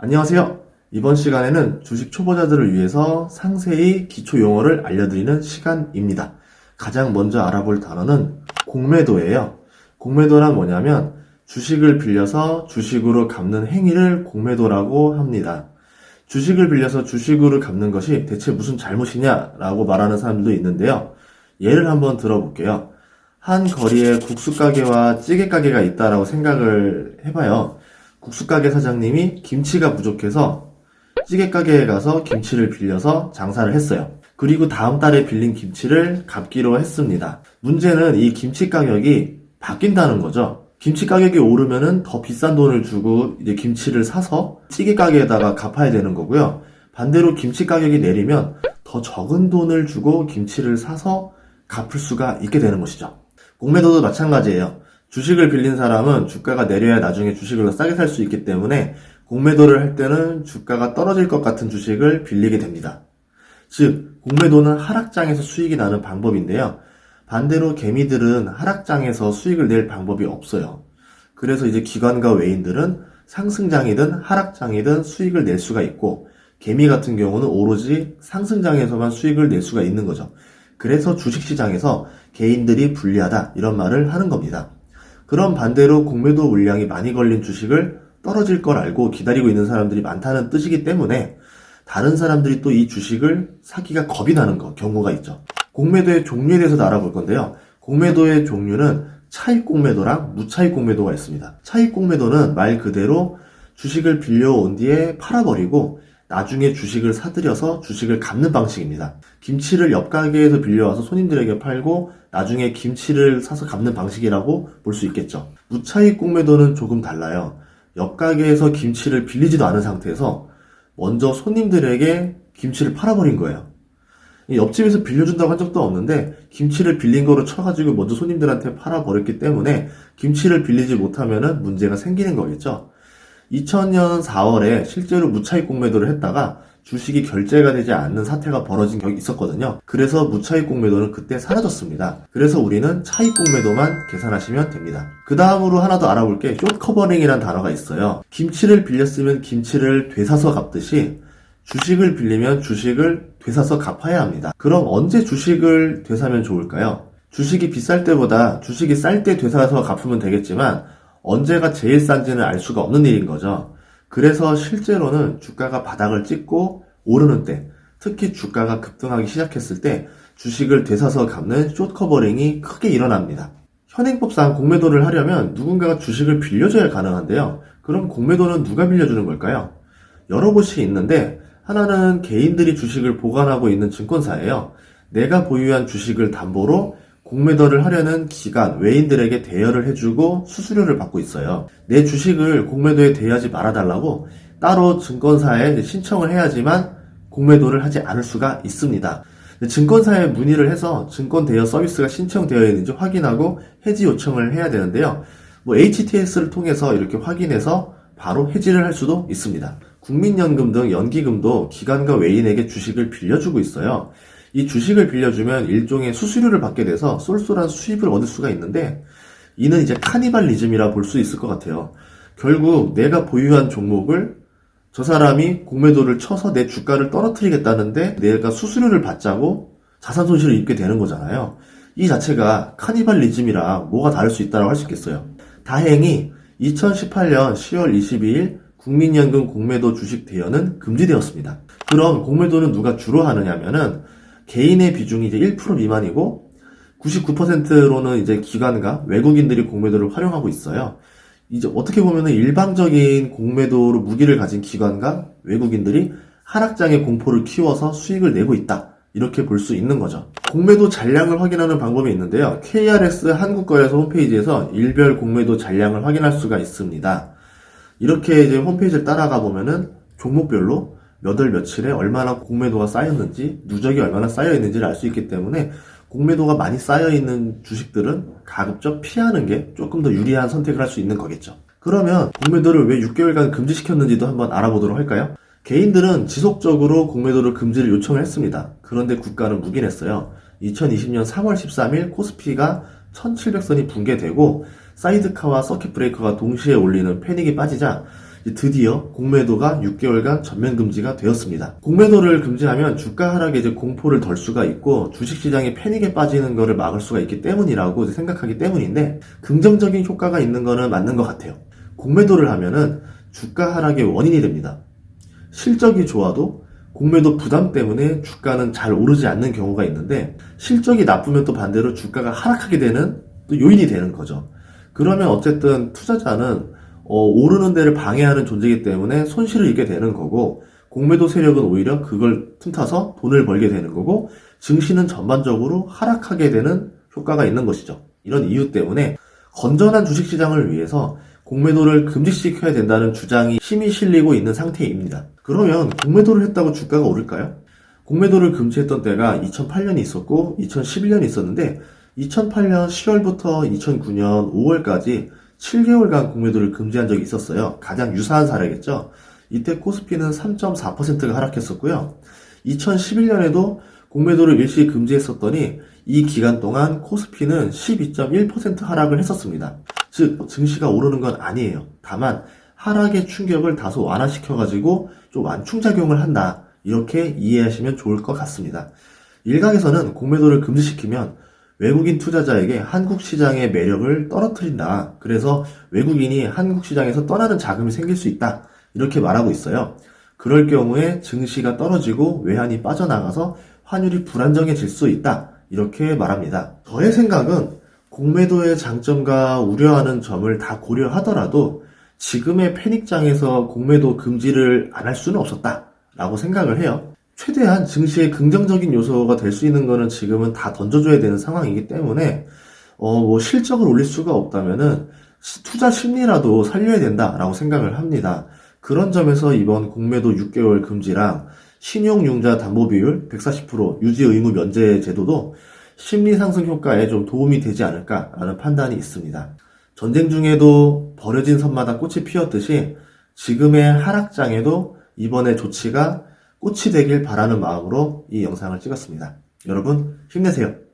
안녕하세요. 이번 시간에는 주식 초보자들을 위해서 상세히 기초 용어를 알려드리는 시간입니다. 가장 먼저 알아볼 단어는 공매도예요. 공매도란 뭐냐면 주식을 빌려서 주식으로 갚는 행위를 공매도라고 합니다. 주식을 빌려서 주식으로 갚는 것이 대체 무슨 잘못이냐라고 말하는 사람들도 있는데요. 예를 한번 들어볼게요. 한 거리에 국수 가게와 찌개 가게가 있다라고 생각을 해봐요. 국수 가게 사장님이 김치가 부족해서 찌개 가게에 가서 김치를 빌려서 장사를 했어요. 그리고 다음 달에 빌린 김치를 갚기로 했습니다. 문제는 이 김치 가격이 바뀐다는 거죠. 김치 가격이 오르면은 더 비싼 돈을 주고 이제 김치를 사서 찌개 가게에다가 갚아야 되는 거고요. 반대로 김치 가격이 내리면 더 적은 돈을 주고 김치를 사서 갚을 수가 있게 되는 것이죠. 공매도도 마찬가지예요. 주식을 빌린 사람은 주가가 내려야 나중에 주식을 더 싸게 살 수 있기 때문에 공매도를 할 때는 주가가 떨어질 것 같은 주식을 빌리게 됩니다. 즉, 공매도는 하락장에서 수익이 나는 방법인데요. 반대로 개미들은 하락장에서 수익을 낼 방법이 없어요. 그래서 이제 기관과 외인들은 상승장이든 하락장이든 수익을 낼 수가 있고, 개미 같은 경우는 오로지 상승장에서만 수익을 낼 수가 있는 거죠. 그래서 주식시장에서 개인들이 불리하다 이런 말을 하는 겁니다. 그럼 반대로 공매도 물량이 많이 걸린 주식을 떨어질 걸 알고 기다리고 있는 사람들이 많다는 뜻이기 때문에 다른 사람들이 또 이 주식을 사기가 겁이 나는 거 경우가 있죠. 공매도의 종류에 대해서도 알아볼 건데요. 공매도의 종류는 차익 공매도랑 무차익 공매도가 있습니다. 차익 공매도는 말 그대로 주식을 빌려온 뒤에 팔아버리고 나중에 주식을 사들여서 주식을 갚는 방식입니다. 김치를 옆 가게에서 빌려와서 손님들에게 팔고 나중에 김치를 사서 갚는 방식이라고 볼 수 있겠죠. 무차익 공매도는 조금 달라요. 옆 가게에서 김치를 빌리지도 않은 상태에서 먼저 손님들에게 김치를 팔아버린 거예요. 이 옆집에서 빌려준다고 한 적도 없는데 김치를 빌린 거로 쳐가지고 먼저 손님들한테 팔아버렸기 때문에 김치를 빌리지 못하면 문제가 생기는 거겠죠. 2000년 4월에 실제로 무차익 공매도를 했다가 주식이 결제가 되지 않는 사태가 벌어진 적이 있었거든요. 그래서 무차익 공매도는 그때 사라졌습니다. 그래서 우리는 차익 공매도만 계산하시면 됩니다. 그 다음으로 하나 더 알아볼 게 숏커버링이라는 단어가 있어요. 김치를 빌렸으면 김치를 되사서 갚듯이 주식을 빌리면 주식을 되사서 갚아야 합니다. 그럼 언제 주식을 되사면 좋을까요? 주식이 비쌀 때보다 주식이 쌀 때 되사서 갚으면 되겠지만 언제가 제일 싼지는 알 수가 없는 일인 거죠. 그래서 실제로는 주가가 바닥을 찍고 오르는 때, 특히 주가가 급등하기 시작했을 때 주식을 되사서 갚는 숏 커버링이 크게 일어납니다. 현행법상 공매도를 하려면 누군가가 주식을 빌려줘야 가능한데요. 그럼 공매도는 누가 빌려주는 걸까요? 여러 곳이 있는데 하나는 개인들이 주식을 보관하고 있는 증권사예요. 내가 보유한 주식을 담보로 공매도를 하려는 기관, 외인들에게 대여를 해주고 수수료를 받고 있어요. 내 주식을 공매도에 대여하지 말아달라고 따로 증권사에 신청을 해야지만 공매도를 하지 않을 수가 있습니다. 증권사에 문의를 해서 증권 대여 서비스가 신청되어 있는지 확인하고 해지 요청을 해야 되는데요. 뭐 HTS를 통해서 이렇게 확인해서 바로 해지를 할 수도 있습니다. 국민연금 등 연기금도 기관과 외인에게 주식을 빌려주고 있어요. 이 주식을 빌려주면 일종의 수수료를 받게 돼서 쏠쏠한 수입을 얻을 수가 있는데 이는 이제 카니발리즘이라 볼 수 있을 것 같아요. 결국 내가 보유한 종목을 저 사람이 공매도를 쳐서 내 주가를 떨어뜨리겠다는데 내가 수수료를 받자고 자산 손실을 입게 되는 거잖아요. 이 자체가 카니발리즘이랑 뭐가 다를 수 있다고 할 수 있겠어요. 다행히 2018년 10월 22일 국민연금 공매도 주식 대여는 금지되었습니다. 그럼 공매도는 누가 주로 하느냐면은 개인의 비중이 이제 1% 미만이고 99%로는 이제 기관과 외국인들이 공매도를 활용하고 있어요. 이제 어떻게 보면은 일방적인 공매도로 무기를 가진 기관과 외국인들이 하락장의 공포를 키워서 수익을 내고 있다. 이렇게 볼 수 있는 거죠. 공매도 잔량을 확인하는 방법이 있는데요. KRS 한국거래소 홈페이지에서 일별 공매도 잔량을 확인할 수가 있습니다. 이렇게 이제 홈페이지를 따라가 보면은 종목별로 몇 월 며칠에 얼마나 공매도가 쌓였는지 누적이 얼마나 쌓여 있는지를 알 수 있기 때문에 공매도가 많이 쌓여 있는 주식들은 가급적 피하는 게 조금 더 유리한 선택을 할 수 있는 거겠죠. 그러면 공매도를 왜 6개월간 금지시켰는지도 한번 알아보도록 할까요? 개인들은 지속적으로 공매도를 금지를 요청을 했습니다. 그런데 국가는 묵인했어요. 2020년 3월 13일 코스피가 1700선이 붕괴되고 사이드카와 서킷 브레이커가 동시에 올리는 패닉이 빠지자 드디어 공매도가 6개월간 전면 금지가 되었습니다. 공매도를 금지하면 주가 하락에 이제 공포를 덜 수가 있고 주식시장이 패닉에 빠지는 것을 막을 수가 있기 때문이라고 생각하기 때문인데 긍정적인 효과가 있는 거는 맞는 것 같아요. 공매도를 하면은 주가 하락의 원인이 됩니다. 실적이 좋아도 공매도 부담 때문에 주가는 잘 오르지 않는 경우가 있는데 실적이 나쁘면 또 반대로 주가가 하락하게 되는 또 요인이 되는 거죠. 그러면 어쨌든 투자자는 어, 오르는 데를 방해하는 존재이기 때문에 손실을 입게 되는 거고 공매도 세력은 오히려 그걸 틈타서 돈을 벌게 되는 거고 증시는 전반적으로 하락하게 되는 효과가 있는 것이죠. 이런 이유 때문에 건전한 주식시장을 위해서 공매도를 금지시켜야 된다는 주장이 힘이 실리고 있는 상태입니다. 그러면 공매도를 했다고 주가가 오를까요? 공매도를 금지했던 때가 2008년이 있었고 2011년이 있었는데 2008년 10월부터 2009년 5월까지 7개월간 공매도를 금지한 적이 있었어요. 가장 유사한 사례겠죠. 이때 코스피는 3.4%가 하락했었고요. 2011년에도 공매도를 일시 금지했었더니 이 기간 동안 코스피는 12.1% 하락을 했었습니다. 즉 증시가 오르는 건 아니에요. 다만 하락의 충격을 다소 완화시켜가지고 좀 완충작용을 한다. 이렇게 이해하시면 좋을 것 같습니다. 일각에서는 공매도를 금지시키면 외국인 투자자에게 한국 시장의 매력을 떨어뜨린다. 그래서 외국인이 한국 시장에서 떠나는 자금이 생길 수 있다. 이렇게 말하고 있어요. 그럴 경우에 증시가 떨어지고 외환이 빠져나가서 환율이 불안정해질 수 있다. 이렇게 말합니다. 저의 생각은 공매도의 장점과 우려하는 점을 다 고려하더라도 지금의 패닉장에서 공매도 금지를 안 할 수는 없었다. 라고 생각을 해요. 최대한 증시의 긍정적인 요소가 될 수 있는 거는 지금은 다 던져줘야 되는 상황이기 때문에 어, 뭐 실적을 올릴 수가 없다면은 시- 투자 심리라도 살려야 된다라고 생각을 합니다. 그런 점에서 이번 공매도 6개월 금지랑 신용융자 담보 비율 140% 유지 의무 면제 제도도 심리 상승 효과에 좀 도움이 되지 않을까라는 판단이 있습니다. 전쟁 중에도 버려진 선마다 꽃이 피었듯이 지금의 하락장에도 이번의 조치가 꽃이 되길 바라는 마음으로 이 영상을 찍었습니다. 여러분 힘내세요.